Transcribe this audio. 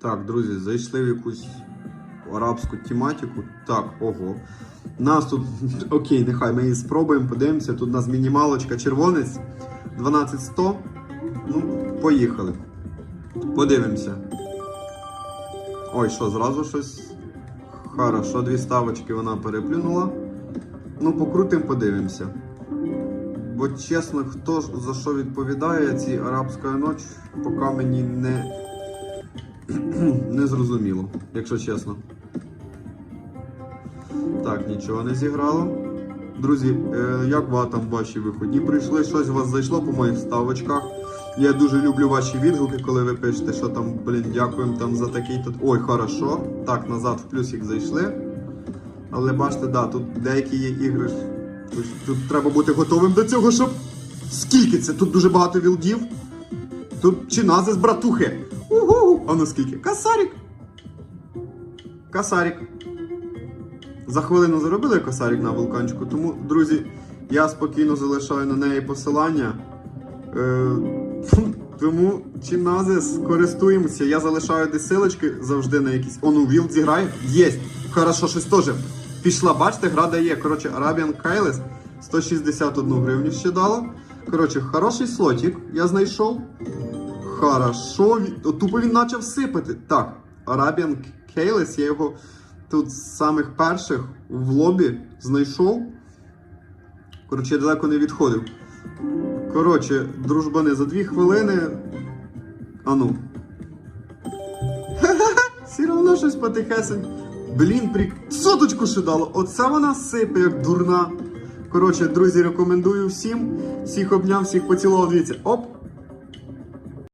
Так, друзі, зайшли в якусь арабську тематику. Так, ого. Нас тут. Окей, нехай ми її спробуємо, подивимося. Тут у нас мінімалочка червонець 12100. Ну, поїхали. Подивимося. Ой, що, зразу щось. Хорошо, дві ставочки вона переплюнула. Ну, покрутим, подивимося. Бо чесно, хто ж за що відповідає ці арабська ніч, поки мені не, не зрозуміло, якщо чесно. Так, нічого не зіграло. Друзі, е, як вам там ваші виходні прийшли? Щось у вас зайшло по моїх ставочках. Я дуже люблю ваші відгуки, коли ви пишете, що там, блін, дякуємо там за такий тут. Ой, хорошо. Так, назад в плюсик зайшли. Але бачите, да, тут деякі є ігри. Тут, тут треба бути готовим до цього, щоб. Скільки це? Тут дуже багато вілдів. Тут чинази з братухи. Угу. А ну скільки? Касарік. Касарік. За хвилину заробили косарик на вулканчику, тому, друзі, я спокійно залишаю на неї посилання. Е, тому чиназис користуємося. Я залишаю десь силочки завжди на якісь. Ону вілд зіграє. Єсть! Хорошо, щось теж. Пішла, бачите, гра дає. Коротше, Arabian Kailis 161 гривню ще дала. Коротше, хороший слотик я знайшов. Хорошо. Тупо він почав сипати. Так, Arabian Kailis, я його тут з самих перших в лобі знайшов. Коротше, я далеко не відходив. Коротше, дружбани, за дві хвилини. Ану. Все одно щось потихесень. Блін, прик... соточку ще дало. Оце вона сипе, як дурна. Коротше, друзі, рекомендую всім. Всіх обняв, всіх поцілував. Дивіться, оп,